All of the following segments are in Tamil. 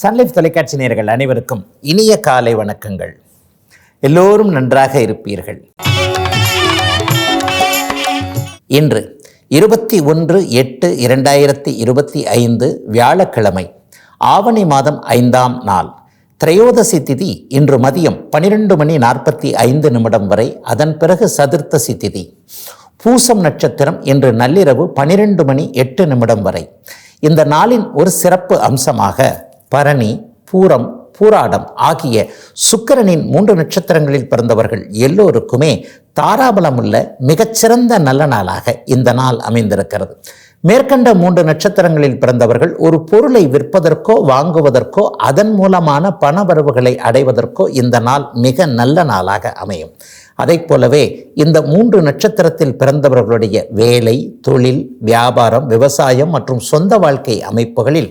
சன்லைஃப் தொலைக்காட்சி நேர்கள் அனைவருக்கும் இனிய காலை வணக்கங்கள். எல்லோரும் நன்றாக இருப்பீர்கள். இன்று இருபத்தி ஒன்று எட்டு இரண்டாயிரத்தி இருபத்தி ஐந்து வியாழக்கிழமை ஆவணி மாதம் ஐந்தாம் நாள். திரையோதசி திதி இன்று மதியம் பனிரெண்டு மணி நாற்பத்தி ஐந்து நிமிடம் வரை அதன் பிறகு சதுர்த்தசி திதி. பூசம் நட்சத்திரம் இன்று நள்ளிரவு பனிரெண்டு மணி எட்டு நிமிடம் வரை. இந்த நாளின் ஒரு சிறப்பு அம்சமாக பரணி பூரம் பூராடம் ஆகிய சுக்கிரனின் மூன்று நட்சத்திரங்களில் பிறந்தவர்கள் எல்லோருக்குமே தாராபலமுள்ள மிகச்சிறந்த நல்ல நாளாக இந்த நாள் அமைந்திருக்கிறது. மேற்கண்ட மூன்று நட்சத்திரங்களில் பிறந்தவர்கள் ஒரு பொருளை விற்பதற்கோ வாங்குவதற்கோ அதன் மூலமான பண வரவுகளை அடைவதற்கோ இந்த நாள் மிக நல்ல நாளாக அமையும். அதைப் போலவே இந்த மூன்று நட்சத்திரத்தில் பிறந்தவர்களுடைய வேலை தொழில் வியாபாரம் விவசாயம் மற்றும் சொந்த வாழ்க்கை அமைப்புகளில்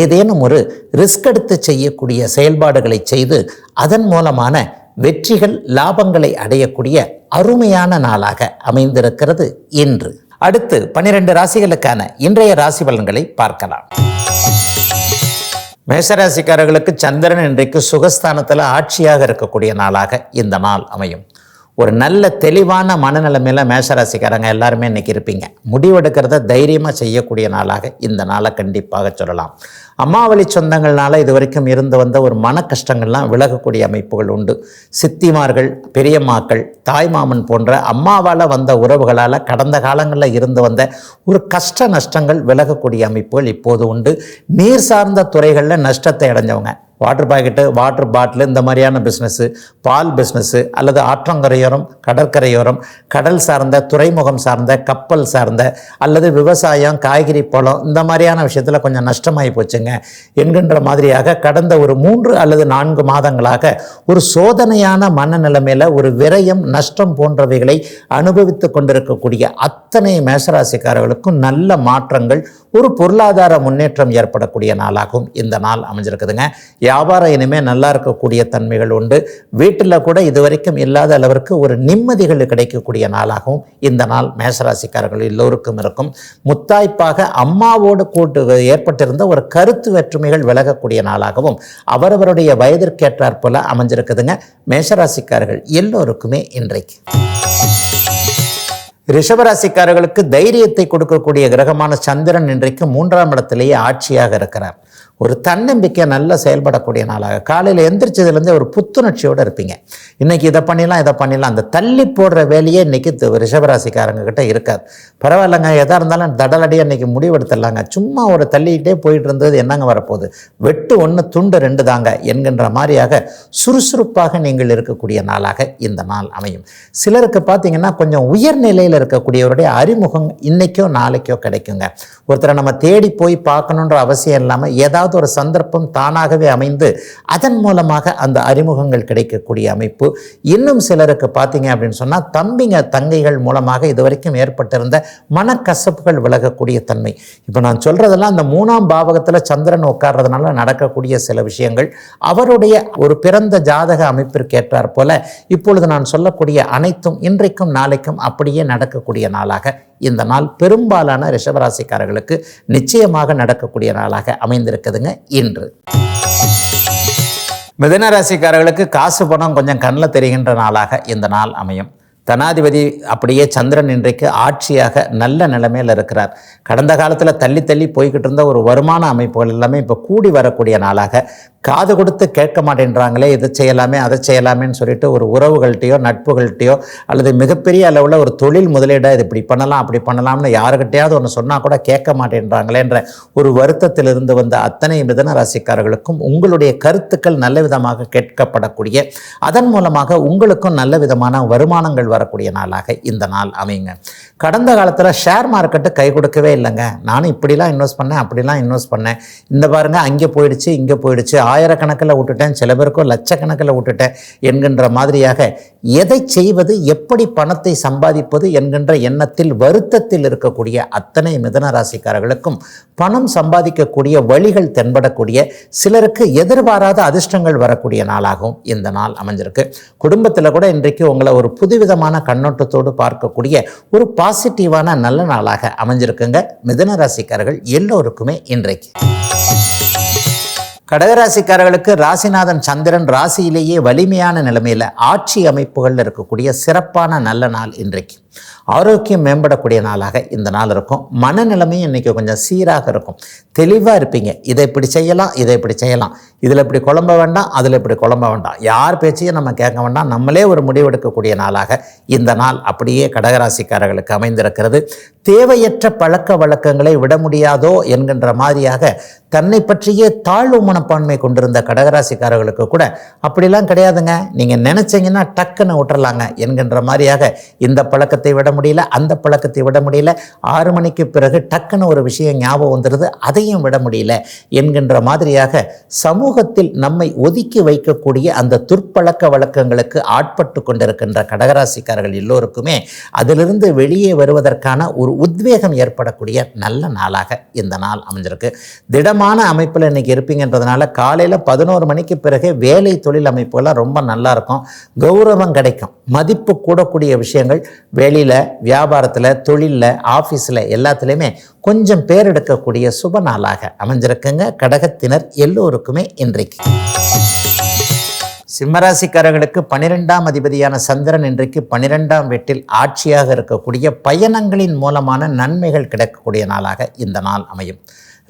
ஏதேனும் ஒரு ரிஸ்க் எடுத்து செய்யக்கூடிய செயல்பாடுகளை செய்து அதன் மூலமான வெற்றிகள் லாபங்களை அடையக்கூடிய அருமையான நாளாக அமைந்திருக்கிறது இன்று. அடுத்து பனிரெண்டு ராசிகளுக்கான இன்றைய ராசி பலன்களை பார்க்கலாம். மேசராசிக்காரர்களுக்கு சந்திரன் இன்றைக்கு சுகஸ்தானத்தில் ஆட்சியாக இருக்கக்கூடிய நாளாக இந்த நாள் அமையும். ஒரு நல்ல தெளிவான மனநிலைமையில் மேஷராசிக்காரங்க எல்லாருமே இன்றைக்கி இருப்பீங்க. முடிவெடுக்கிறத தைரியமாக செய்யக்கூடிய நாளாக இந்த நாளை கண்டிப்பாக சொல்லலாம். அம்மாவளி சொந்தங்கள்னால இது வரைக்கும் இருந்து வந்த ஒரு மன கஷ்டங்கள்லாம் விலகக்கூடிய அமைப்புகள் உண்டு. சித்திமார்கள் பெரியம்மாக்கள் தாய்மாமன் போன்ற அம்மாவால் வந்த உறவுகளால் கடந்த காலங்களில் இருந்து வந்த ஒரு கஷ்ட நஷ்டங்கள் விலகக்கூடிய அமைப்புகள் இப்போது உண்டு. நீர் சார்ந்த துறைகளில் நஷ்டத்தை அடைஞ்சவங்க. வாட்டர் பாக்கெட்டு வாட்டர் பாட்டில் இந்த மாதிரியான பிஸ்னஸ்ஸு பால் பிஸ்னஸ்ஸு அல்லது ஆற்றங்கரையோரம் கடற்கரையோரம் கடல் சார்ந்த துறைமுகம் சார்ந்த கப்பல் சார்ந்த அல்லது விவசாயம் காய்கறி பழம் இந்த மாதிரியான விஷயத்தில் கொஞ்சம் நஷ்டமாகி போச்சுங்க. என்கின்ற மாதிரியாக கடந்த ஒரு மூன்று அல்லது நான்கு மாதங்களாக ஒரு சோதனையான மனநிலைமையில் ஒரு விரயம் நஷ்டம் போன்றவைகளை அனுபவித்து கொண்டிருக்கக்கூடிய அத்தனை மேசராசிக்காரர்களுக்கும் நல்ல மாற்றங்கள் ஒரு பொருளாதார முன்னேற்றம் ஏற்படக்கூடிய நாளாகவும் இந்த நாள் அமைஞ்சிருக்குதுங்க. வியாபாரம் இனிமேல் நல்லா இருக்கக்கூடிய தன்மைகள் உண்டு. வீட்டில் கூட இதுவரைக்கும் இல்லாத அளவிற்கு ஒரு நிம்மதிகள் கிடைக்கக்கூடிய நாளாகவும் இந்த நாள் மேசராசிக்காரர்கள் எல்லோருக்கும் இருக்கும். முத்தாய்ப்பாக அம்மாவோடு கூட்டு ஏற்பட்டிருந்த ஒரு கருத்து வேற்றுமைகள் விலகக்கூடிய நாளாகவும் அவரவருடைய வயதிற்கேற்றாற் போல அமைஞ்சிருக்குதுங்க. மேஷராசிக்காரர்கள் எல்லோருக்குமே இன்றைக்கு. ரிஷபராசிக்காரர்களுக்கு தைரியத்தை கொடுக்கக்கூடிய கிரகமான சந்திரன் இன்றைக்கு மூன்றாம் இடத்திலேயே ஆட்சியாக இருக்கிறார். ஒரு தன்னம்பிக்கை நல்லா செயல்படக்கூடிய நாளாக. காலையில் எந்திரிச்சதுலேருந்து ஒரு புத்துணர்ச்சியோடு இருப்பீங்க. இன்றைக்கி இதை பண்ணிடலாம் இதை பண்ணிடலாம். அந்த தள்ளி போடுற வேலையே இன்றைக்கி ரிஷபராசிக்காரங்க கிட்ட இருக்காது. பரவாயில்லைங்க எதாக இருந்தாலும் தடலடியாக இன்றைக்கி முடிவெடுத்துடலாங்க. சும்மா ஒரு தள்ளிக்கிட்டே போயிட்டு இருந்தது என்னங்க வரப்போகுது? வெட்டு ஒன்று துண்டு ரெண்டு தாங்க என்கின்ற மாதிரியாக சுறுசுறுப்பாக நீங்கள் இருக்கக்கூடிய நாளாக இந்த நாள் அமையும். சிலருக்கு பார்த்தீங்கன்னா கொஞ்சம் உயர்நிலையில் இருக்கக்கூடியவருடைய அறிமுகம் இன்றைக்கோ நாளைக்கோ கிடைக்குங்க. ஒருத்தரை நம்ம தேடி போய் பார்க்கணுன்ற அவசியம் இல்லாமல் ஏதாவது ஒரு சந்தர்ப்பம் தானாகவே அமைந்து அதன் மூலமாக அந்த அறிமுகங்கள் கிடைக்கக்கூடிய அமைப்பு. இன்னும் சிலருக்கு பார்த்தீங்க அப்படின்னு சொன்னால் தம்பிங்க தங்கைகள் மூலமாக இதுவரைக்கும் ஏற்பட்டிருந்த மனக்கசப்புகள் விலகக்கூடிய தன்மை. இப்போ நான் சொல்கிறதெல்லாம் அந்த மூணாம் பாவகத்தில் சந்திரன் உட்கார்றதுனால நடக்கக்கூடிய சில விஷயங்கள். அவருடைய ஒரு பிறந்த ஜாதக அமைப்பிற்கேற்றாற் போல இப்பொழுது நான் சொல்லக்கூடிய அனைத்தும் இன்றைக்கும் நாளைக்கும் அப்படியே நடக்கக்கூடிய நாளாக இந்த நாள் பெரும்பாலான ரிஷபராசிக்காரர்களுக்கு நிச்சயமாக நடக்கக்கூடிய நாளாக அமைந்திருக்குதுங்க இன்று. மிதன ராசிக்காரர்களுக்கு காசு பணம் கொஞ்சம் கண்ணில் தெரிகின்ற நாளாக இந்த நாள் அமையும். தனாதிபதி அப்படியே சந்திரன் இன்றைக்கு ஆட்சியாக நல்ல நிலைமையில் இருக்கிறார். கடந்த காலத்தில் தள்ளி தள்ளி போய்கிட்டு இருந்த ஒரு வருமான அமைப்புகள் எல்லாமே இப்போ கூடி வரக்கூடிய நாளாக காது கொடுத்து கேட்க மாட்டேன்றாங்களே இதை செய்யலாமே அதை செய்யலாமேன்னு சொல்லிட்டு ஒரு உறவுகள்கிட்டையோ நட்புகள்கிட்டையோ அல்லது மிகப்பெரிய அளவில் ஒரு தொழில் முதலீடை இது இப்படி பண்ணலாம் அப்படி பண்ணலாம்னு யாருக்கிட்டையாவது ஒன்று சொன்னால் கூட கேட்க மாட்டேன்றாங்களேன்ற ஒரு வருத்தத்திலிருந்து வந்த அத்தனை மிதன ராசிக்காரர்களுக்கும் உங்களுடைய கருத்துக்கள் நல்ல விதமாக கேட்கப்படக்கூடிய அதன் மூலமாக உங்களுக்கும் நல்ல விதமான வருமானங்கள் வரக்கூடிய நாளாக இந்த நாள் அமைங்க கடந்த காலத்தில் ஷேர் மார்க்கெட்டு கை கொடுக்கவே இல்லைங்க. நானும் இப்படிலாம் இன்வெஸ்ட் பண்ணேன் அப்படிலாம் இன்வெஸ்ட் பண்ணேன். இந்த பாருங்க அங்கே போயிடுச்சு இங்கே போயிடுச்சு. ஆயிரக்கணக்கில் விட்டுட்டேன் சில பேருக்கும் லட்சக்கணக்கில் விட்டுட்டேன் என்கின்ற மாதிரியாக எதை செய்வது எப்படி பணத்தை சம்பாதிப்பது என்கின்ற எண்ணத்தில் வருத்தத்தில் இருக்கக்கூடிய அத்தனை மிதன ராசிக்காரர்களுக்கும் பணம் சம்பாதிக்கக்கூடிய வழிகள் தென்படக்கூடிய சிலருக்கு எதிர்பாராத அதிர்ஷ்டங்கள் வரக்கூடிய நாளாகவும் இந்த நாள் அமைஞ்சிருக்கு. குடும்பத்தில் கூட இன்றைக்கு உங்களை ஒரு புதுவிதமான கண்ணோட்டத்தோடு பார்க்கக்கூடிய ஒரு பாசிட்டிவான நல்ல நாளாக அமைஞ்சிருக்குங்க. மிதன ராசிக்காரர்கள் எல்லோருக்குமே இன்றைக்கு. கடகராசிக்காரர்களுக்கு ராசிநாதன் சந்திரன் ராசியிலேயே வலிமையான நிலைமையில் ஆட்சி அமைப்புகளில் இருக்கக்கூடிய சிறப்பான நல்ல நாள் இன்றைக்கு. ஆரோக்கியம் மேம்படக்கூடிய நாளாக இந்த நாள் இருக்கும். மனநிலைமையும் இன்றைக்கி கொஞ்சம் சீராக இருக்கும். தெளிவாக இருப்பீங்க. இதை இப்படி செய்யலாம் இதை இப்படி செய்யலாம். இதில் இப்படி குழம்ப வேண்டாம் அதில் இப்படி குழம்ப வேண்டாம். யார் பேச்சையும் நம்ம கேட்க வேண்டாம். நம்மளே ஒரு முடிவெடுக்கக்கூடிய நாளாக இந்த நாள் அப்படியே கடகராசிக்காரர்களுக்கு அமைந்திருக்கிறது. தேவையற்ற பழக்க வழக்கங்களை விட முடியாதோ என்கின்ற மாதிரியாக தன்னை பற்றியே தாழ்வு மனப்பான்மை கொண்டிருந்த கடகராசிக்காரர்களுக்கு கூட அப்படிலாம் கிடையாதுங்க. நீங்கள் நினச்சிங்கன்னா டக்குன்னு விட்டுறலாங்க என்கின்ற மாதிரியாக இந்த பழக்கத்தை விட முடியல அந்த பழக்கத்தை விட முடியல. ஆறு மணிக்கு பிறகு டக்குன்னு ஒரு விஷயம் ஞாபகம் வந்துடுது அதையும் விட முடியல என்கின்ற மாதிரியாக சமூகத்தில் நம்மை ஒதுக்கி வைக்கக்கூடிய அந்த துற்பழக்க வழக்கங்களுக்கு ஆட்பட்டு கொண்டிருக்கின்ற கடகராசிக்காரர்கள் எல்லோருக்குமே அதிலிருந்து வெளியே வருவதற்கான ஒரு உத்வேகம் ஏற்படக்கூடிய நல்ல நாளாக இந்த நாள் அமைஞ்சிருக்கு. திடமான அமைப்பில் இன்னைக்கு இருப்பீங்கன்றதுனால காலையில் பதினோரு மணிக்கு பிறகு வேலை தொழில் அமைப்புகள்லாம் ரொம்ப நல்லா இருக்கும். கௌரவம் கிடைக்கும். மதிப்பு கூடக்கூடிய விஷயங்கள் வெளியில் வியாபாரத்தில் தொழிலில் ஆஃபீஸில் எல்லாத்துலேயுமே கொஞ்சம் பேர் எடுக்கக்கூடிய சுப நாளாக அமைஞ்சிருக்குங்க. கடகத்தினர் எல்லோருக்குமே இன்றைக்கு. சிம்மராசிக்காரர்களுக்கு பனிரெண்டாம் அதிபதியான சந்திரன் இன்றைக்கு பனிரெண்டாம் வீட்டில் ஆட்சியாக இருக்கக்கூடிய பயணங்களின் மூலமான நன்மைகள் கிடைக்கக்கூடிய நாளாக இந்த நாள் அமையும்.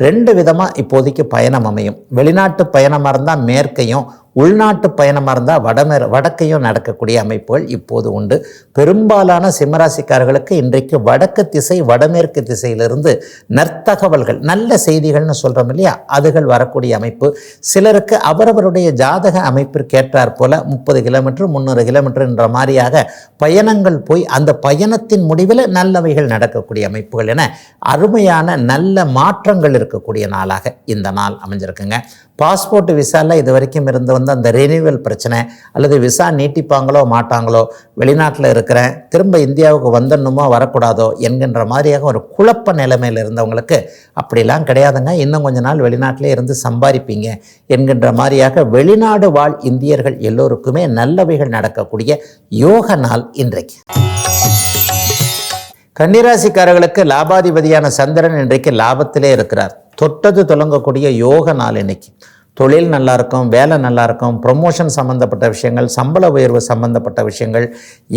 ரெண்டு விதமாக இப்போதைக்கு பயணம் அமையும். வெளிநாட்டு பயணமாக இருந்தால் மேற்கையும் உள்நாட்டு பயணமாக இருந்தால் வடமே வடக்கையும் நடக்கக்கூடிய அமைப்புகள் இப்போது உண்டு. பெரும்பாலான சிம்மராசிக்காரர்களுக்கு இன்றைக்கு வடக்கு திசை வடமேற்கு திசையிலிருந்து நற்தகவல்கள் நல்ல செய்திகள்னு சொல்கிறோம் இல்லையா? அதுகள் வரக்கூடிய அமைப்பு. சிலருக்கு அவரவருடைய ஜாதக அமைப்பிற்கேற்றார் போல முப்பது கிலோமீட்டர் முந்நூறு கிலோமீட்டர் என்ற மாதிரியாக பயணங்கள் போய் அந்த பயணத்தின் முடிவில் நல்லவைகள் நடக்கக்கூடிய அமைப்புகள் என அருமையான நல்ல மாற்றங்கள் இருக்கக்கூடிய நாளாக இந்த நாள் அமைஞ்சிருக்குங்க. பாஸ்போர்ட் விசாவில் இது வரைக்கும் இருந்து வந்து அந்த ரெனியூவல் பிரச்சனை அல்லது விசா நீட்டிப்பாங்களோ மாட்டாங்களோ வெளிநாட்டில் இருக்கிறேன் திரும்ப இந்தியாவுக்கு வந்துடணுமோ வரக்கூடாதோ என்கின்ற மாதிரியாக ஒரு குழப்ப நிலைமையில் இருந்தவங்களுக்கு அப்படிலாம் கிடையாதுங்க. இன்னும் கொஞ்ச நாள் வெளிநாட்டிலே இருந்து சம்பாதிப்பீங்க என்கின்ற மாதிரியாக வெளிநாடு வாழ் இந்தியர்கள் எல்லோருக்குமே நல்லவைகள் நடக்கக்கூடிய யோக நாள் இன்றைக்கு. கன்னிராசிக்காரர்களுக்கு லாபாதிபதியான சந்திரன் இன்றைக்கு லாபத்திலே இருக்கிறார். தொட்டது தொடங்கக்கூடிய யோக நாள் இன்னைக்கு. தொழில் நல்லா இருக்கும் வேலை நல்லா இருக்கும் ப்ரொமோஷன் சம்மந்தப்பட்ட விஷயங்கள் சம்பள உயர்வு சம்மந்தப்பட்ட விஷயங்கள்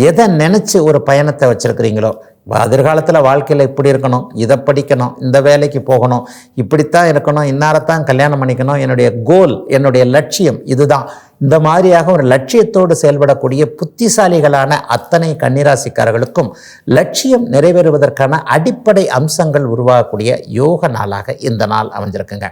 எதை நினச்சி ஒரு பயணத்தை வச்சுருக்கிறீங்களோ எதிர்காலத்தில் வாழ்க்கையில் இப்படி இருக்கணும் இதை படிக்கணும் இந்த வேலைக்கு போகணும் இப்படித்தான் இருக்கணும் இன்னாரத்தான் கல்யாணம் பண்ணிக்கணும் என்னுடைய கோல் என்னுடைய லட்சியம் இதுதான். இந்த மாதிரியாக ஒரு லட்சியத்தோடு செயல்படக்கூடிய புத்திசாலிகளான அத்தனை கன்னிராசிக்காரர்களுக்கும் லட்சியம் நிறைவேறுவதற்கான அடிப்படை அம்சங்கள் உருவாகக்கூடிய யோக நாளாக இந்த நாள் அமைஞ்சிருக்குங்க.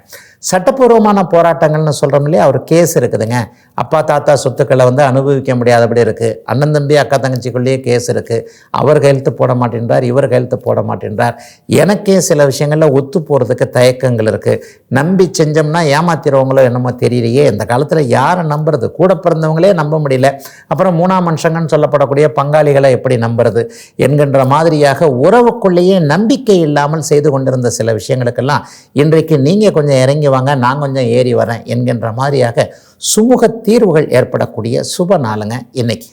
சட்டப்பூர்வமான போராட்டங்கள்னு சொல்கிறோம் இல்லையா? ஒரு கேஸ் இருக்குதுங்க. அப்பா தாத்தா சொத்துக்களை வந்து அனுபவிக்க முடியாதபடி இருக்குது அண்ணன் தம்பி அக்கா தங்கச்சிக்குள்ளேயே கேஸ் இருக்குது அவர் கையெழுத்து போட மாட்டேன்றார் இவர் கையெழுத்து போட மாட்டேன்றார். எனக்கே சில விஷயங்களில் ஒத்து போகிறதுக்கு தயக்கங்கள் இருக்குது நம்பி செஞ்சோம்னா ஏமாத்திடுவாங்களோ என்னமோ தெரியலையே. இந்த காலத்தில் யாரை நம்புறது? நம்புறது கூட பிறந்தவங்களே நம்ப முடியல. அப்புறம் மூணாம் மனுஷங்கன்னு சொல்லப்படக்கூடிய பங்காளிகளை எப்படி நம்புறது என்கின்ற மாதிரியாக உறவுக்குள்ளேயே நம்பிக்கை இல்லாமல் செய்து கொண்டிருந்த சில விஷயங்களுக்கெல்லாம் இன்றைக்கு நீங்கள் கொஞ்சம் இறங்கி வாங்க நான் கொஞ்சம் ஏறி வரேன் என்கின்ற மாதிரியாக சுமூக தீர்வுகள் ஏற்படக்கூடிய சுப நாளுங்க இன்னைக்கு.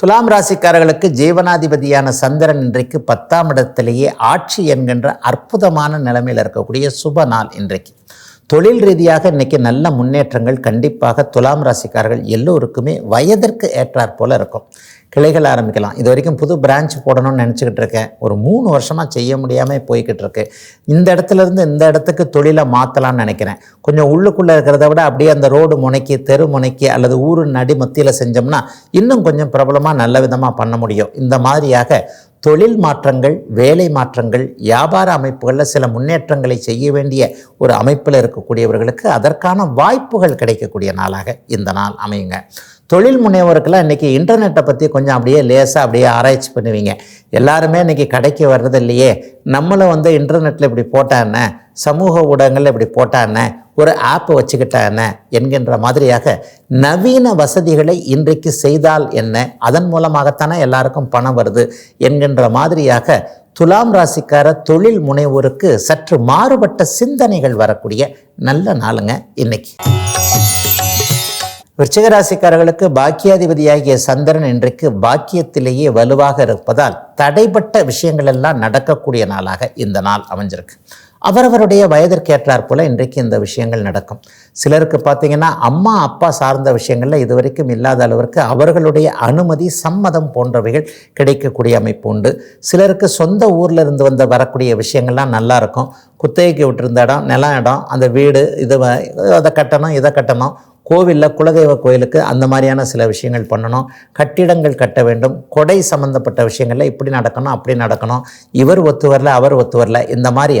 துலாம் ராசிக்காரர்களுக்கு ஜீவனாதிபதியான சந்திரன் இன்றைக்கு பத்தாம் இடத்திலேயே ஆட்சி என்கின்ற அற்புதமான நிலைமையில் இருக்கக்கூடிய சுப நாள் இன்றைக்கு. தொழில் ரீதியாக இன்னைக்கு நல்ல முன்னேற்றங்கள் கண்டிப்பாக துலாம் ராசிக்காரர்கள் எல்லோருக்குமே வயதிற்கு ஏற்றாற் போல இருக்கும். கிளைகள் ஆரம்பிக்கலாம். இது வரைக்கும் புது பிரான்ச் போடணும்னு நினச்சிக்கிட்டு இருக்கேன். ஒரு மூணு வருஷமாக செய்ய முடியாமல் போய்கிட்டு இருக்கு. இந்த இடத்துல இருந்து இந்த இடத்துக்கு தொழிலை மாற்றலாம்னு நினைக்கிறேன். கொஞ்சம் உள்ளுக்குள்ளே இருக்கிறத விட அப்படியே அந்த ரோடு முனைக்கு தெரு முனைக்கு அல்லது ஊர் நடி மத்தியில் செஞ்சோம்னா இன்னும் கொஞ்சம் பிரபலமாக நல்ல விதமாக பண்ண முடியும். இந்த மாதிரியாக தொழில் மாற்றங்கள் வேலை மாற்றங்கள் வியாபார அமைப்புகளில் சில முன்னேற்றங்களை செய்ய வேண்டிய ஒரு அமைப்பில் இருக்கக்கூடியவர்களுக்கு அதற்கான வாய்ப்புகள் கிடைக்கக்கூடிய நாளாக இந்த நாள் அமையுங்க. தொழில் முனைவோருக்கெல்லாம் இன்றைக்கி இன்டர்நெட்டை பற்றி கொஞ்சம் அப்படியே லேசாக அப்படியே ஆராய்ச்சி பண்ணுவீங்க. எல்லாருமே இன்றைக்கி கடைக்கு வர்றது இல்லையே. நம்மளும் வந்து இன்டர்நெட்டில் இப்படி போட்டான்ன சமூக ஊடகங்களில் இப்படி போட்டான்ன ஒரு ஆப் வச்சுக்கிட்டான என்கின்ற மாதிரியாக நவீன வசதிகளை இன்றைக்கு செய்தால் என்ன? அதன் மூலமாகத்தானே எல்லாருக்கும் பணம் வருது என்கின்ற மாதிரியாக துலாம் ராசிக்கார தொழில் முனைவோருக்கு சற்று மாறுபட்ட சிந்தனைகள் வரக்கூடிய நல்ல நாளுங்க இன்னைக்கு. விருச்சிகராசிக்காரர்களுக்கு பாக்கியாதிபதியாகிய சந்திரன் இன்றைக்கு பாக்கியத்திலேயே வலுவாக இருப்பதால் தடைப்பட்ட விஷயங்கள் எல்லாம் நடக்கக்கூடிய நாளாக இந்த நாள் அமைஞ்சிருக்கு. அவரவருடைய வயதிற்கேற்றார் போல இன்றைக்கு இந்த விஷயங்கள் நடக்கும். சிலருக்கு பார்த்தீங்கன்னா அம்மா அப்பா சார்ந்த விஷயங்களில் இதுவரைக்கும் இல்லாத அளவிற்கு அவர்களுடைய அனுமதி சம்மதம் போன்றவைகள் கிடைக்கக்கூடிய அமைப்பு உண்டு. சிலருக்கு சொந்த ஊரில் இருந்து வந்து வரக்கூடிய விஷயங்கள்லாம் நல்லாயிருக்கும் குத்தகைக்கு விட்டுருந்த இடம் நிலம் இடம் அந்த வீடு இது வ- அதை கட்டணும் இதை கட்டணும் கோவிலில் குலதெய்வ கோயிலுக்கு அந்த மாதிரியான சில விஷயங்கள் பண்ணணும். கட்டிடங்கள் கட்ட வேண்டும். கொடை சம்பந்தப்பட்ட விஷயங்களில் இப்படி நடக்கணும் அப்படி நடக்கணும். இவர் ஒத்து வரல அவர் ஒத்து வரல. இந்த மாதிரி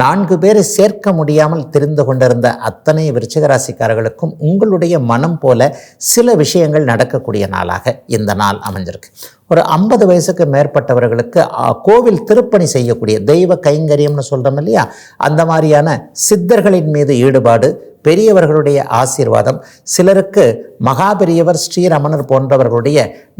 நான்கு பேரை சேர்க்க முடியாமல் தெரிந்து கொண்டிருந்த அத்தனை விருச்சிகராசிக்காரர்களுக்கும் உங்களுடைய மனம் போல சில விஷயங்கள் நடக்கக்கூடிய நாளாக இந்த நாள் அமைஞ்சிருக்கு. ஒரு ஐம்பது வயசுக்கு மேற்பட்டவர்களுக்கு கோவில் திருப்பணி செய்யக்கூடிய தெய்வ கைங்கரியம்னு சொல்கிறோம் இல்லையா? அந்த மாதிரியான சித்தர்களின் மீது ஈடுபாடு பெரியவர்களுடைய ஆசீர்வாதம் சிலருக்கு மகாபெரியவர் ஸ்ரீரமணர் போன்றவர்களுடைய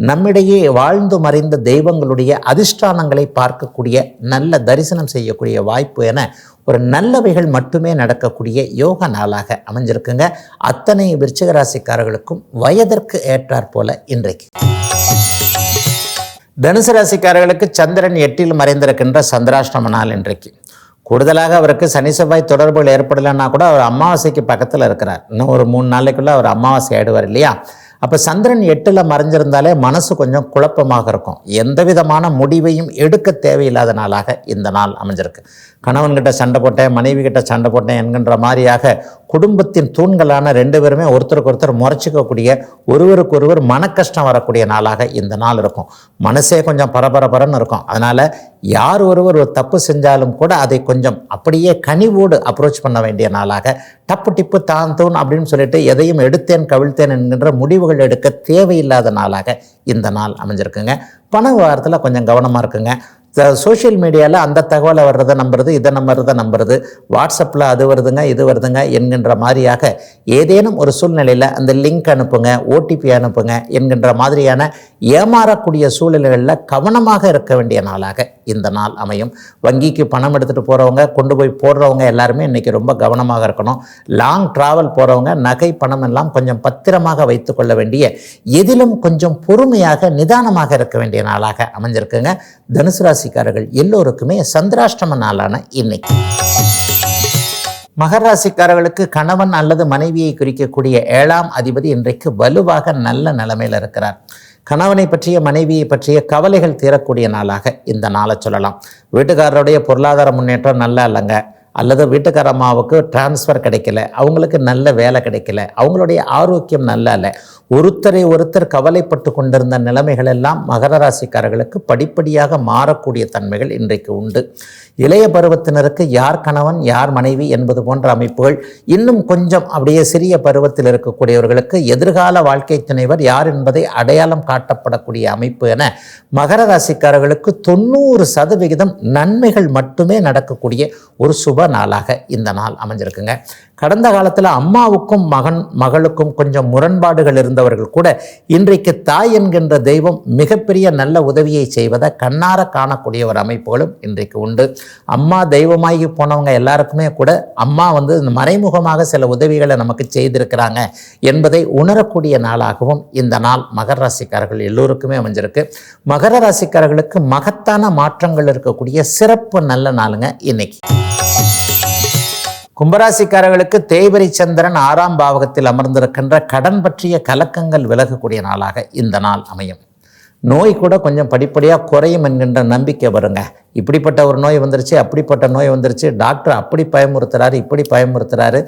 நம்மிடையே வாழ்ந்து மறைந்த தெய்வங்களுடைய அதிஷ்டானங்களை பார்க்கக்கூடிய நல்ல தரிசனம் செய்யக்கூடிய வாய்ப்பு என ஒரு நல்லவைகள் மட்டுமே நடக்கக்கூடிய யோக நாளாக அமைஞ்சிருக்குங்க. அத்தனை விருச்சிகராசிக்காரர்களுக்கும் வயதிற்கு ஏற்றாற் போல இன்றைக்கு. தனுசு ராசிக்காரர்களுக்கு சந்திரன் எட்டில் மறைந்திருக்கின்ற சந்திராஷ்டம நாள் இன்றைக்கு. கூடுதலாக அவருக்கு சனி செவ்வாய் தொடர்புகள் ஏற்படலைன்னா கூட அவர் அமாவாசைக்கு பக்கத்தில் இருக்கிறார். இன்னும் ஒரு மூணு நாளைக்குள்ளே அவர் அமாவாசை ஆயிடுவார் இல்லையா? அப்போ சந்திரன் எட்டில் மறைஞ்சிருந்தாலே மனசு கொஞ்சம் குழப்பமாக இருக்கும். எந்த விதமான முடிவையும் எடுக்க தேவையில்லாத நாளாக இந்த நாள் அமைஞ்சிருக்கு. கணவன்கிட்ட சண்டை போட்டேன் மனைவி கிட்ட சண்டை போட்டேன் என்கின்ற மாதிரியாக குடும்பத்தின் தூண்களான ரெண்டு பேருமே ஒருத்தருக்கு ஒருத்தர் முறைச்சிக்கக்கூடிய ஒருவருக்கு ஒருவர் மன கஷ்டம் வரக்கூடிய நாளாக இந்த நாள் இருக்கும். மனசே கொஞ்சம் பரபரபரன்னு இருக்கும். அதனால் யார் ஒருவர் ஒரு தப்பு செஞ்சாலும் கூட அதை கொஞ்சம் அப்படியே கனிவோடு அப்ரோச் பண்ண வேண்டிய நாளாக டப்பு டிப்பு தான் தூண் அப்படின்னு சொல்லிட்டு எதையும் எடுத்தேன் கவிழ்த்தேன் என்கின்ற முடிவுகள் எடுக்க தேவையில்லாத நாளாக இந்த நாள் அமைஞ்சிருக்குங்க. பண விவகாரத்தில் கொஞ்சம் கவனமாக இருக்குங்க. சோஷியல் மீடியாவில் அந்த தகவலை வர்றதை நம்புறது இதை நம்புறதை நம்புறது வாட்ஸ்அப்பில் அது வருதுங்க இது வருதுங்க என்கின்ற மாதிரியாக ஏதேனும் ஒரு சூழ்நிலையில் அந்த லிங்க் அனுப்புங்க ஓடிபி அனுப்புங்க என்கின்ற மாதிரியான ஏமாறக்கூடிய சூழ்நிலைகளில் கவனமாக இருக்க வேண்டிய நாளாக இந்த நாள் அமையும். வங்கிக்கு பணம் எடுத்துகிட்டு போகிறவங்க கொண்டு போய் போடுறவங்க எல்லாருமே இன்றைக்கி ரொம்ப கவனமாக இருக்கணும். லாங் ட்ராவல் போகிறவங்க நகை பணம் எல்லாம் கொஞ்சம் பத்திரமாக வைத்து கொள்ள வேண்டிய எதிலும் கொஞ்சம் பொறுமையாக நிதானமாக இருக்க வேண்டிய நாளாக அமைஞ்சிருக்குங்க. தனுசு ராசிக்காரர்கள் எல்லோருக்குமே சந்திராஷ்டம நாளான இன்னைக்கு. மகராசிக்காரர்களுக்கு கணவன் அல்லது மனைவியை குறிக்கக்கூடிய ஏழாம் அதிபதி இன்றைக்கு வலுவாக நல்ல நிலைமையில் இருக்கிறார். கணவனை பற்றிய மனைவியை பற்றிய கவலைகள் தீரக்கூடிய நாளாக இந்த நாளை சொல்லலாம். வீட்டுக்காரருடைய பொருளாதார முன்னேற்றம் நல்லா இல்லைங்க அல்லது வீட்டுக்கார அம்மாவுக்கு டிரான்ஸ்ஃபர் கிடைக்கல. அவங்களுக்கு நல்ல வேலை கிடைக்கல. அவங்களுடைய ஆரோக்கியம் நல்லா இல்லை ஒருத்தரை ஒருத்தர் கவலைப்பட்டு கொண்டிருந்த நிலைமைகள் எல்லாம் மகர ராசிக்காரர்களுக்கு படிப்படியாக மாறக்கூடிய தன்மைகள் இன்றைக்கு உண்டு. இளைய பருவத்தினருக்கு யார் கணவன் யார் மனைவி என்பது போன்ற அமைப்புகள் இன்னும் கொஞ்சம் அப்படியே சிறிய பருவத்தில் இருக்கக்கூடியவர்களுக்கு எதிர்கால வாழ்க்கை துணைவர் யார் என்பதை அடையாளம் காட்டப்படக்கூடிய அமைப்பு என மகர ராசிக்காரர்களுக்கு தொண்ணூறு சதவிகிதம் நன்மைகள் மட்டுமே நடக்கக்கூடிய ஒரு சுப நாளாக இந்த நாள் அமைஞ்சிருக்குங்க. கடந்த காலத்தில் அம்மாவுக்கும் மகன் மகளுக்கும் கொஞ்சம் முரண்பாடுகள் இருந்தவர்கள் கூட இன்றைக்கு தாய் என்கின்ற தெய்வம் மிகப்பெரிய நல்ல உதவியை செய்வதை கண்ணார காணக்கூடிய ஒரு அமைப்புகளும் இன்றைக்கு உண்டு. அம்மா தெய்வமாகி போனவங்க எல்லாருக்குமே கூட அம்மா வந்து இந்த மறைமுகமாக சில உதவிகளை நமக்கு செய்திருக்கிறாங்க என்பதை உணரக்கூடிய நாளாகவும் இந்த நாள் மகர ராசிக்காரர்கள் எல்லோருக்குமே அமைஞ்சிருக்கு. மகர ராசிக்காரர்களுக்கு மகத்தான மாற்றங்கள் இருக்கக்கூடிய சிறப்பு நல்ல நாளுங்க இன்னைக்கு. கும்பராசிக்காரர்களுக்கு தேய்பரி சந்திரன் ஆறாம் பாவகத்தில் அமர்ந்திருக்கின்ற கடன் பற்றிய கலக்கங்கள் விலகக்கூடிய நாளாக இந்த நாள் அமையும். நோய் கூட கொஞ்சம் படிப்படியாக குறையும் என்கின்ற நம்பிக்கை வருங்க. இப்படிப்பட்ட ஒரு நோய் வந்துருச்சு அப்படிப்பட்ட நோய் வந்துருச்சு டாக்டர் அப்படி பயமுறுத்துறாரு இப்படி பயமுறுத்துறாரு.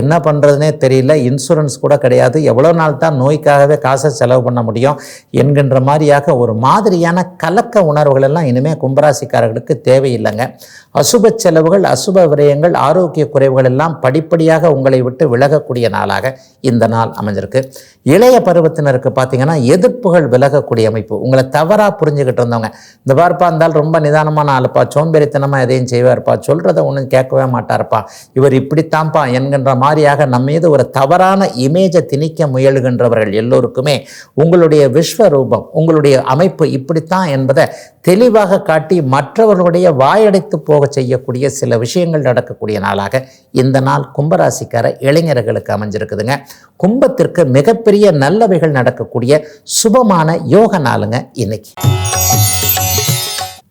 என்ன பண்ணுறதுனே தெரியல இன்சூரன்ஸ் கூட கிடையாது. எவ்வளோ நாள் தான் நோய்க்காகவே காசை செலவு பண்ண முடியும் என்கின்ற மாதிரியாக ஒரு மாதிரியான கலக்க உணர்வுகள் எல்லாம் இனிமேல் கும்பராசிக்காரர்களுக்கு தேவையில்லைங்க. அசுப செலவுகள் அசுப விரயங்கள் ஆரோக்கிய குறைவுகள் எல்லாம் படிப்படியாக உங்களை விட்டு விலகக்கூடிய நாளாக இந்த நாள் அமைஞ்சிருக்கு. இளைய பருவத்தினருக்கு பார்த்தீங்கன்னா எதிர்ப்புகள் விலகக்கூடிய அமைப்பு. உங்களை தவறாக புரிஞ்சுக்கிட்டு இருந்தவங்க. இந்த பார்ப்பா இருந்தால் ரொம்ப நிதானமாக நிதானமான ஆளுப்பா சோம்பேறித்தனமாக எதையும் செய்வார்ப்பா சொல்கிறத ஒன்றும் கேட்கவே மாட்டார்ப்பா. இவர் இப்படித்தான்ப்பா என்கின்ற மாதிரியாக நம்ம மீது ஒரு தவறான இமேஜை திணிக்க முயலுகின்றவர்கள் எல்லோருக்குமே உங்களுடைய விஸ்வரூபம் உங்களுடைய அமைப்பு இப்படித்தான் என்பதை தெளிவாக காட்டி மற்றவர்களுடைய வாயடைத்து போக செய்யக்கூடிய சில விஷயங்கள் நடக்கக்கூடிய நாளாக இந்த நாள் கும்பராசிக்கார இளைஞர்களுக்கு அமைஞ்சிருக்குதுங்க. கும்பத்திற்கு மிகப்பெரிய நல்லவைகள் நடக்கக்கூடிய சுபமான யோக நாளுங்க இன்னைக்கு.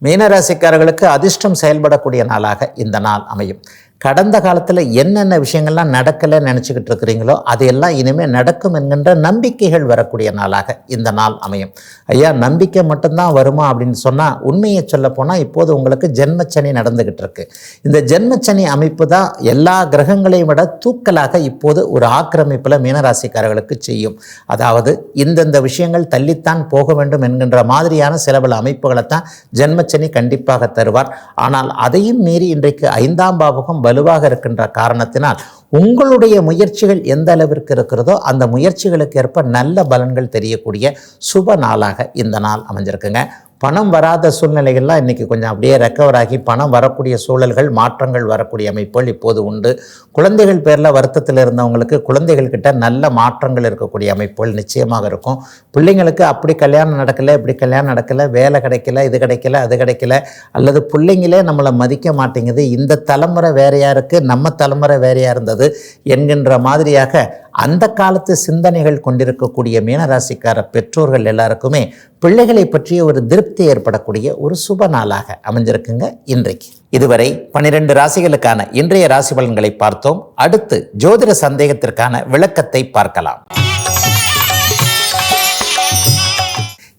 மீனராசிக்காரர்களுக்கு அதிர்ஷ்டம் செயல்படக்கூடிய நாளாக இந்த நாள் அமையும். கடந்த காலத்தில் என்னென்ன விஷயங்கள்லாம் நடக்கலைன்னு நினச்சிக்கிட்டு இருக்கிறீங்களோ அதையெல்லாம் இனிமேல் நடக்கும் என்கின்ற நம்பிக்கைகள் வரக்கூடிய நாளாக இந்த நாள் அமையும். ஐயா நம்பிக்கை மட்டும்தான் வருமா அப்படின்னு சொன்னால் உண்மையை சொல்ல போனால் இப்போது உங்களுக்கு ஜென்மச்சனி நடந்துக்கிட்டு இருக்கு. இந்த ஜென்மச்சனி அமைப்பு தான் எல்லா கிரகங்களையும் விட தூக்கலாக இப்போது ஒரு ஆக்கிரமிப்பில் மீனராசிக்காரர்களுக்கு செய்யும். அதாவது இந்தந்த விஷயங்கள் தள்ளித்தான் போக வேண்டும் என்கின்ற மாதிரியான சில பல அமைப்புகளை தான் ஜென்மச்சனி கண்டிப்பாக தருவார். ஆனால் அதையும் மீறி இன்றைக்கு ஐந்தாம் பாவகம் வலுவாக இருக்கின்ற காரணத்தினால் உங்களுடைய முயற்சிகள் எந்த அளவிற்கு இருக்கிறதோ அந்த முயற்சிகளுக்கு ஏற்ப நல்ல பலன்கள் தெரியக்கூடிய சுப நாளாக இந்த நாள் அமைஞ்சிருக்குங்க. பணம் வராத சூழ்நிலைகள்லாம் இன்றைக்கி கொஞ்சம் அப்படியே ரெக்கவர் ஆகி பணம் வரக்கூடிய சூழல்கள் மாற்றங்கள் வரக்கூடிய அமைப்புகள் இப்போது உண்டு. குழந்தைகள் பேரில் வருத்தத்தில் இருந்தவங்களுக்கு குழந்தைகள்கிட்ட நல்ல மாற்றங்கள் இருக்கக்கூடிய அமைப்புகள் நிச்சயமாக இருக்கும். பிள்ளைங்களுக்கு அப்படி கல்யாணம் நடக்கலை இப்படி கல்யாணம் நடக்கலை வேலை கிடைக்கல இது கிடைக்கல அது கிடைக்கல அல்லது பிள்ளைங்களே நம்மளை மதிக்க மாட்டேங்குது. இந்த தலைமுறை வேறையாக இருக்குது நம்ம தலைமுறை வேறையாக இருந்தது என்கின்ற மாதிரியாக அந்த காலத்து சிந்தனைகள் கொண்டிருக்கக்கூடிய மீனராசிக்கார பெற்றோர்கள் எல்லாருக்குமே பிள்ளைகளை பற்றிய ஒரு திருப்தி ஏற்படக்கூடிய ஒரு சுப நாளாக அமைஞ்சிருக்குங்க இன்றைக்கு. இதுவரை பனிரெண்டு ராசிகளுக்கான இன்றைய ராசி பலன்களை பார்த்தோம். அடுத்து ஜோதிட சந்தேகத்திற்கான விளக்கத்தை பார்க்கலாம்.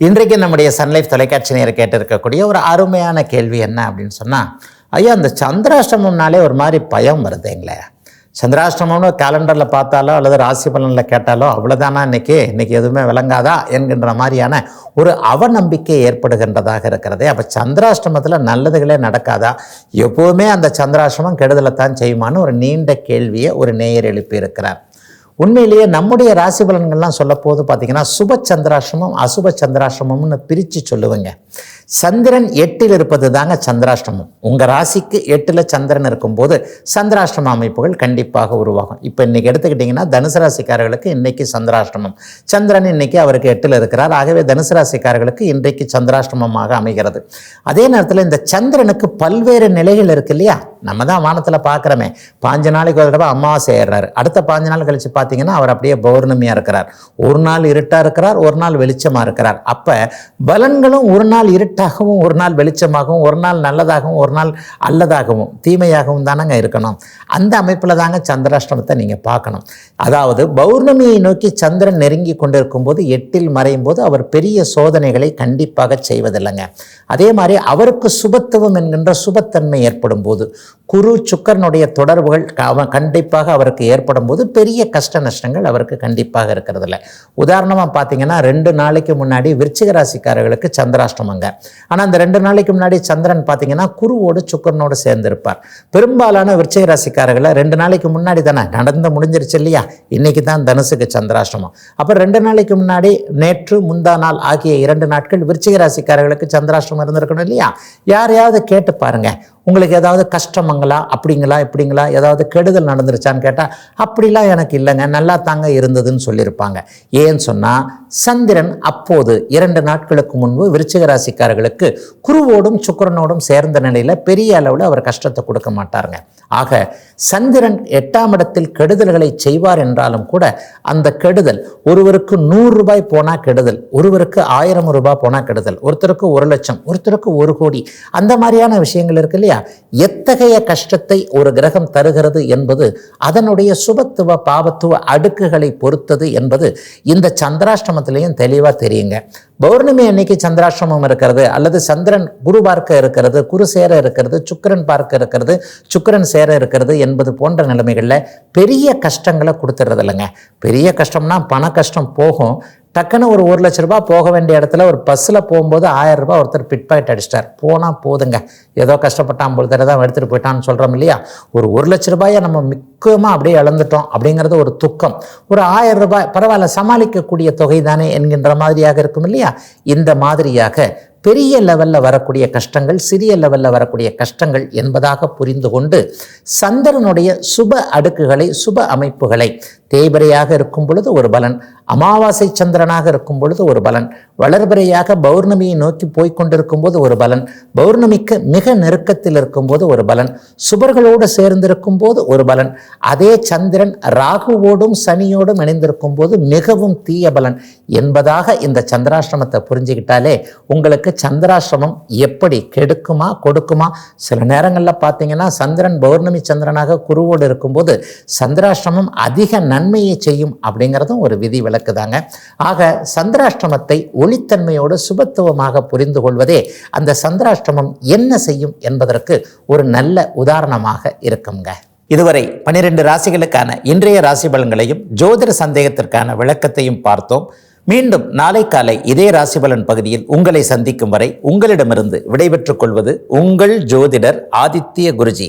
இன்றைக்கு நம்முடைய சன்லைஃப் தொலைக்காட்சி நேரம் கேட்டிருக்கக்கூடிய ஒரு அருமையான கேள்வி என்ன அப்படின்னு சொன்னால் ஐயா அந்த சந்திராஷ்டமம்னாலே ஒரு மாதிரி பயம் வருதுங்களே சந்திராஷ்டிரமம்னு கேலண்டரில் பார்த்தாலோ அல்லது ராசி பலனில் கேட்டாலோ அவ்வளோதானா இன்னைக்கு? இன்னைக்கு எதுவுமே விளங்காதா என்கின்ற மாதிரியான ஒரு அவநம்பிக்கை ஏற்படுகின்றதாக இருக்கிறதே. அப்போ சந்திராஷ்டமத்தில் நல்லதுகளே நடக்காதா? எப்போவுமே அந்த சந்திராஷ்டிரமம் கெடுதலை தான் செய்யுமான்னு ஒரு நீண்ட கேள்வியை ஒரு நேயர் எழுப்பியிருக்கிறார். உண்மையிலேயே நம்முடைய ராசி பலன்கள்லாம் சொல்லப்போது பார்த்திங்கன்னா பார்த்தீங்கன்னா சுப சந்திராசிரமம் அசுப சந்திராசிரமம்னு பிரித்து சொல்லுவேங்க. சந்திரன் எட்டில் இருப்பது தாங்க சந்திராஷ்டமம். உங்கள் ராசிக்கு எட்டில் சந்திரன் இருக்கும்போது சந்திராஷ்டம அமைப்புகள் கண்டிப்பாக உருவாகும். இப்போ இன்றைக்கி எடுத்துக்கிட்டிங்கன்னா தனுசு ராசிக்காரர்களுக்கு இன்றைக்கி சந்திராஷ்டமம். சந்திரன் இன்னைக்கு அவருக்கு எட்டில் இருக்கிறார். ஆகவே தனுசு ராசிக்காரர்களுக்கு இன்றைக்கு சந்திராஷ்டமமாக அமைகிறது. அதே நேரத்தில் இந்த சந்திரனுக்கு பல்வேறு நிலைகள் இருக்கு இல்லையா? நம்ம தான் வானத்தில் பார்க்குறோமே பாஞ்சு நாளைக்கு ஒரு தடவை அமாவாசை ஏறுறாரு அடுத்த பாஞ்சு நாள் கழித்து பார்த்தீங்கன்னா அவர் அப்படியே பௌர்ணமியாக இருக்கிறார். ஒரு நாள் இருட்டாக இருக்கிறார் ஒரு நாள் வெளிச்சமாக இருக்கிறார். அப்போ பலன்களும் ஒரு நாள் இருட்டு இருட்டாகவும் ஒரு நாள் வெளிச்சமாகவும் ஒரு நாள் நல்லதாகவும் ஒரு நாள் அல்லதாகவும் தீமையாகவும் தானங்க இருக்கணும். அந்த அமைப்பில் தாங்க சந்திராஷ்டமத்தை நீங்கள் பார்க்கணும். அதாவது பௌர்ணமியை நோக்கி சந்திரன் நெருங்கி கொண்டிருக்கும் போது எட்டில் மறையும் போது அவர் பெரிய சோதனைகளை கண்டிப்பாக செய்வதில்லைங்க. அதே மாதிரி அவருக்கு சுபத்துவம் என்கின்ற சுபத்தன்மை ஏற்படும் போது குரு சுக்கரனுடைய தொடர்புகள் அவன் கண்டிப்பாக அவருக்கு ஏற்படும் போது பெரிய கஷ்ட நஷ்டங்கள் அவருக்கு கண்டிப்பாக இருக்கிறதில்ல. உதாரணமாக பார்த்தீங்கன்னா ரெண்டு நாளைக்கு முன்னாடி விருச்சிக ராசிக்காரர்களுக்கு சந்திராஷ்டமங்க. ஆனால் அந்த ரெண்டு நாளைக்கு முன்னாடி சந்திரன் பார்த்தீங்கன்னா குருவோடு சுக்கரனோடு சேர்ந்திருப்பார். பெரும்பாலான விருச்சிக ராசிக்காரர்களை ரெண்டு நாளைக்கு முன்னாடி தானே நடந்து முடிஞ்சிருச்சு இல்லையா? இன்னைக்கு தான் தனுசுக்கு சந்திராஷ்டமம். அப்போ ரெண்டு நாளைக்கு முன்னாடி நேற்று முந்தா நாள் ஆகிய இரண்டு நாட்கள் விருச்சிக ராசிக்காரர்களுக்கு சந்திராஷ்டமம் இருந்திருக்கணும் இல்லையா? யாரையாவது கேட்டு பாருங்க. உங்களுக்கு ஏதாவது கஷ்டமங்களா அப்படிங்களா இப்படிங்களா ஏதாவது கெடுதல் நடந்துருச்சான்னு கேட்டால் அப்படிலாம் எனக்கு இல்லைங்க. நல்லா தாங்க இருந்ததுன்னு சொல்லியிருப்பாங்க. ஏன்னு சொன்னால் சந்திரன் அப்போது இரண்டு நாட்களுக்கு முன்பு விருச்சிக ராசிக்காரர்களுக்கு குருவோடும் சுக்கரனோடும் சேர்ந்த நிலையில் பெரிய அளவில் அவர் கஷ்டத்தை கொடுக்க மாட்டாருங்க. ஆக சந்திரன் எட்டாம் இடத்தில் கெடுதல்களை செய்வார் என்றாலும் கூட அந்த கெடுதல் ஒருவருக்கு நூறு ரூபாய் போனால் கெடுதல் ஒருவருக்கு ஆயிரம் ரூபாய் போனால் கெடுதல் ஒருத்தருக்கு ஒரு லட்சம் ஒருத்தருக்கு ஒரு கோடி அந்த மாதிரியான விஷயங்கள் இருக்கு இல்லையா? எத்தகைய கஷ்டத்தை ஒரு கிரகம் தருகிறது என்பது அதனுடைய சுபத்துவ பாவத்துவ அடுக்குகளை பொறுத்தது என்பது இந்த சந்திராஷ்டமத்திலையும் தெளிவாக தெரியுங்க. பௌர்ணமி அன்னைக்கு சந்திராஷ்டமம் இருக்கிறது அல்லது சந்திரன் குரு பார்க்க இருக்கிறது குரு சேர இருக்கிறது சுக்கிரன் பார்க்க இருக்கிறது சுக்கிரன் சேர இருக்கிறது என்பது போன்ற நிலைமைகளில் பெரிய கஷ்டங்களை கொடுத்துறது இல்லைங்க பெரிய கஷ்டம்னா பண கஷ்டம் போகும் டக்குன்னு ஒரு ஒரு லட்ச ரூபா போக வேண்டிய இடத்துல ஒரு பஸ்ஸில் போகும்போது ஆயிரம் ரூபாய் ஒருத்தர் பிட் பாக்கெட் அடிச்சிட்டார். போனால் போதுங்க. ஏதோ கஷ்டப்பட்டான் பொழுது தான் எடுத்துகிட்டு போயிட்டான்னு சொல்கிறோம் இல்லையா? ஒரு ஒரு லட்ச ரூபாயை நம்ம மிக்கமாக அப்படியே இழந்துட்டோம் அப்படிங்கிறது ஒரு துக்கம். ஒரு ஆயிரம் ரூபாய் பரவாயில்ல சமாளிக்கக்கூடிய தொகை தானே என்கின்ற மாதிரியாக இருக்கும் இல்லையா? இந்த மாதிரியாக பெரிய லெவலில் வரக்கூடிய கஷ்டங்கள் சிறிய லெவலில் வரக்கூடிய கஷ்டங்கள் என்பதாக புரிந்து கொண்டு சந்திரனுடைய சுப அடுக்குகளை சுப அமைப்புகளை தேய்பிரையாக இருக்கும் பொழுது ஒரு பலன் அமாவாசை சந்திரனாக இருக்கும் பொழுது ஒரு பலன் வளர்பிறையாக பௌர்ணமியை நோக்கி போய்க் கொண்டிருக்கும் போது ஒரு பலன் பௌர்ணமிக்கு மிக நெருக்கத்தில் இருக்கும்போது ஒரு பலன் சுபர்களோடு சேர்ந்திருக்கும் போது ஒரு பலன் அதே சந்திரன் ராகுவோடும் சனியோடும் இணைந்திருக்கும் போது மிகவும் தீய பலன் என்பதாக இந்த சந்திராசிரமத்தை புரிஞ்சுக்கிட்டாலே உங்களுக்கு சந்திராசிரமம் எப்படி கெடுக்குமா கொடுக்குமா? சில நேரங்களில் பார்த்தீங்கன்னா சந்திரன் பௌர்ணமி சந்திரனாக குருவோடு இருக்கும்போது சந்திராசிரமம் அதிக நன்மையை செய்யும் அப்படிங்கிறதும் ஒரு விதி விலக்கு தாங்க ஆக சந்திராஷ்டிரமத்தை ஒளித்தன்மையோடு சுபத்துவமாக புரிந்து கொள்வதே அந்த சந்திராஷ்டிரமம் என்ன செய்யும் என்பதற்கு ஒரு நல்ல உதாரணமாக இருக்குங்க. இதுவரை பனிரெண்டு ராசிகளுக்கான இன்றைய ராசி பலன்களையும் ஜோதிட சந்தேகத்திற்கான விளக்கத்தையும் பார்த்தோம். மீண்டும் நாளை காலை இதே ராசிபலன் பகுதியில் உங்களை சந்திக்கும் வரை உங்களிடமிருந்து விடைபெற்றுக் கொள்வது உங்கள் ஜோதிடர் ஆதித்ய குருஜி.